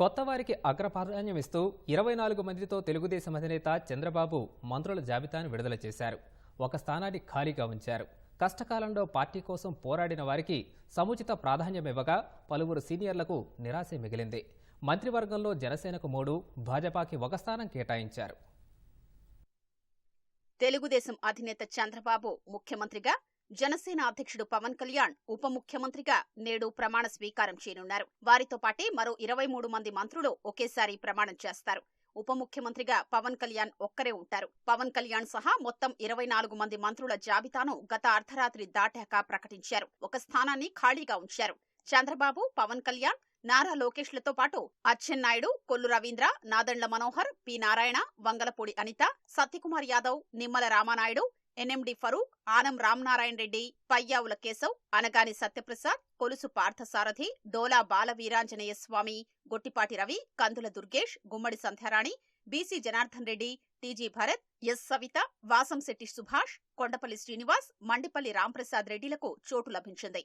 కొత్త వారికి అగ్రప్రాధాన్యం ఇస్తూ ఇరవై నాలుగు మందితో తెలుగుదేశం అధినేత చంద్రబాబు మంత్రుల జాబితాను విడుదల చేశారు. ఒక స్థానాన్ని ఖాళీగా ఉంచారు. కష్టకాలంలో పార్టీ కోసం పోరాడిన వారికి సముచిత ప్రాధాన్యమివ్వగా పలువురు సీనియర్లకు నిరాశ మిగిలింది. మంత్రివర్గంలో జనసేనకు మూడు భాజపాకి ఒక స్థానం కేటాయించారు. తెలుగుదేశం అధినేత చంద్రబాబు ముఖ్యమంత్రిగా జనసేన అధ్యక్షుడు పవన్ కళ్యాణ్ ఉప ముఖ్యమంత్రిగా నేడు ప్రమాణ స్వీకారం చేయనున్నారు. వారితో పాటే మరో ఇరవై మూడు మంది మంత్రులు ఒకేసారి ప్రమాణం చేస్తారు. ఉప ముఖ్యమంత్రిగా పవన్ కళ్యాణ్ ఒక్కరే ఉంటారు. పవన్ కళ్యాణ్ సహా మొత్తం ఇరవై నాలుగు మంది మంత్రుల జాబితాను గత అర్ధరాత్రి దాటాక ప్రకటించారు. ఒక స్థానాన్ని ఖాళీగా ఉంచారు. చంద్రబాబు పవన్ కళ్యాణ్ నారా లోకేష్లతో పాటు Atchannaidu Kollu Ravindra Nadendla Manohar P Narayana Vangalapudi Anitha Satyakumar Yadav Nimmala Ramanaidu NMD Farooq Anam Ramanarayana Reddy Payyavula Keshav Anagani Satyaprasad Kolusu Parthasarathy Dola Bala Veeranjaneya Swamy Gottipati Ravi Kandula Durgesh Gummadi Sandhyarani BC Janardhan Reddy TG Bharath S Savitha Vasamsetti Subhash Kondapalli Srinivas Mandipalli Ramprasad రెడ్డిలకు చోటు లభించింది.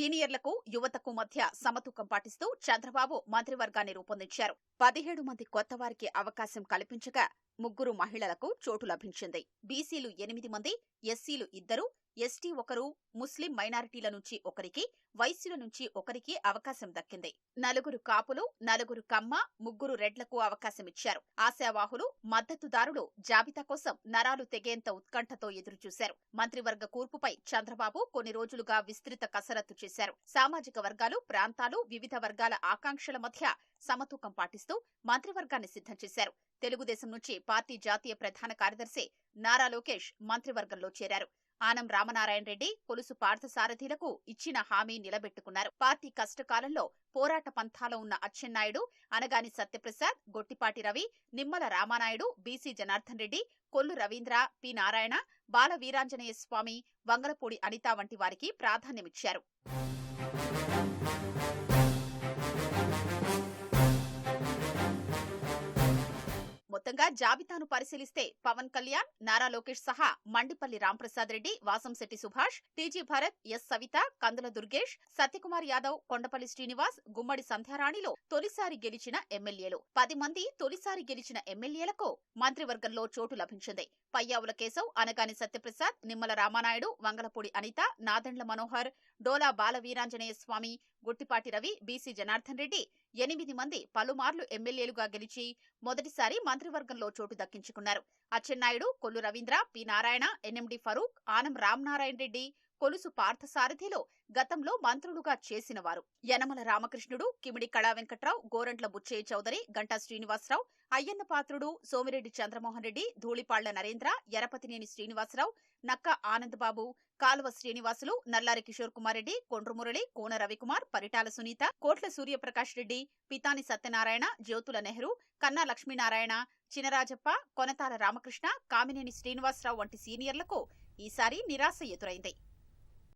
సీనియర్లకు యువతకు మధ్య సమతూకం పాటిస్తూ చంద్రబాబు మంత్రివర్గాన్ని రూపొందించారు. పదిహేడు మంది కొత్త వారికి అవకాశం కల్పించగా ముగ్గురు మహిళలకు చోటు లభించింది. బీసీలు ఎనిమిది మంది ఎస్సీలు ఇద్దరు ఎస్టీ ఒకరు ముస్లిం మైనారిటీల నుంచి ఒకరికి వైశ్యుల నుంచి ఒకరికి అవకాశం దక్కింది. నలుగురు కాపులు నలుగురు కమ్మ ముగ్గురు రెడ్లకు అవకాశమిచ్చారు ఆశావాహులు మద్దతుదారులు జాబితా కోసం నరాలు తెగేంత ఉత్కంఠతో ఎదురుచూశారు. మంత్రివర్గ కూర్పుపై చంద్రబాబు కొన్ని రోజులుగా విస్తృత కసరత్తు చేశారు. సామాజిక వర్గాలు ప్రాంతాలు వివిధ వర్గాల ఆకాంక్షల మధ్య సమతూకం పాటిస్తూ మంత్రివర్గాన్ని సిద్ధం చేశారు. తెలుగుదేశం నుంచి పార్టీ జాతీయ ప్రధాన కార్యదర్శి నారా లోకేష్ మంత్రివర్గంలో చేరారు. ఆనం రామనారాయణ రెడ్డి కొలుసు పార్థసారథిలకు ఇచ్చిన హామీ నిలబెట్టుకున్నారు. పార్టీ కష్టకాలంలో పోరాట పంథాలో ఉన్న అచ్చెన్నాయుడు అనగాని సత్యప్రసాద్ గొట్టిపాటి రవి నిమ్మల రామానాయుడు బీసీ జనార్దన్ రెడ్డి కొల్లు రవీంద్ర పి నారాయణ బాల వీరాంజనేయ స్వామి వంగలపూడి అనిత వంటి వారికి ప్రాధాన్యమిచ్చారు. మొత్తంగా జాబితాను పరిశీలిస్తే పవన్ కళ్యాణ్ నారా లోకేష్ సహా మండిపల్లి రాంప్రసాద్ రెడ్డి వాసంశెట్టి సుభాష్ టీజీ భరత్ ఎస్ సవిత కందుల దుర్గేష్ సత్యకుమార్ యాదవ్ కొండపల్లి శ్రీనివాస్ గుమ్మడి సంధ్యారాణిలో తొలిసారి గెలిచిన ఎమ్మెల్యేలు. పది మంది తొలిసారి గెలిచిన ఎమ్మెల్యేలకు మంత్రివర్గంలో చోటు లభించింది. పయ్యావుల కేశవ్ అనగాని సత్యప్రసాద్ నిమ్మల రామానాయుడు వంగలపూడి అనిత నాదండ్ల మనోహర్ డోలా బాల వీరాంజనేయ స్వామి గుట్టిపాటి రవి బీసీ జనార్దన్ రెడ్డి ఎనిమిది మంది పలుమార్లు ఎమ్మెల్యేలుగా గెలిచి మొదటిసారి మంత్రివర్గంలో చోటు దక్కించుకున్నారు. అచ్చెన్నాయుడు కొల్లు రవీంద్ర పి. నారాయణ ఎన్ఎండి ఫరూక్ ఆనం రామనారాయణ రెడ్డి కొలుసు పార్థసారథిలో గతంలో మంత్రులుగా చేసిన వారు యనమల రామకృష్ణుడు కిమిడి కళా వెంకట్రావు గోరంట్ల బుచ్చయ్య చౌదరి గంటా శ్రీనివాసరావు అయ్యన్న పాత్రుడు సోమిరెడ్డి చంద్రమోహన్ రెడ్డి ధూళిపాళ్ళ నరేంద్ర ఎరపతినేని శ్రీనివాసరావు నక్క ఆనందబాబు కాలువ శ్రీనివాసులు నల్లారి కిషోర్ కుమార్ రెడ్డి కొండ్రుమురళి కోన రవికుమార్ పరిటాల సునీత కోట్ల సూర్యప్రకాష్ రెడ్డి పితాని సత్యనారాయణ జ్యోతుల నెహ్రూ కన్నా లక్ష్మీనారాయణ చినరాజప్ప కొనతాల రామకృష్ణ కామినేని శ్రీనివాసరావు వంటి సీనియర్లకు ఈసారి నిరాశ ఎదురైంది.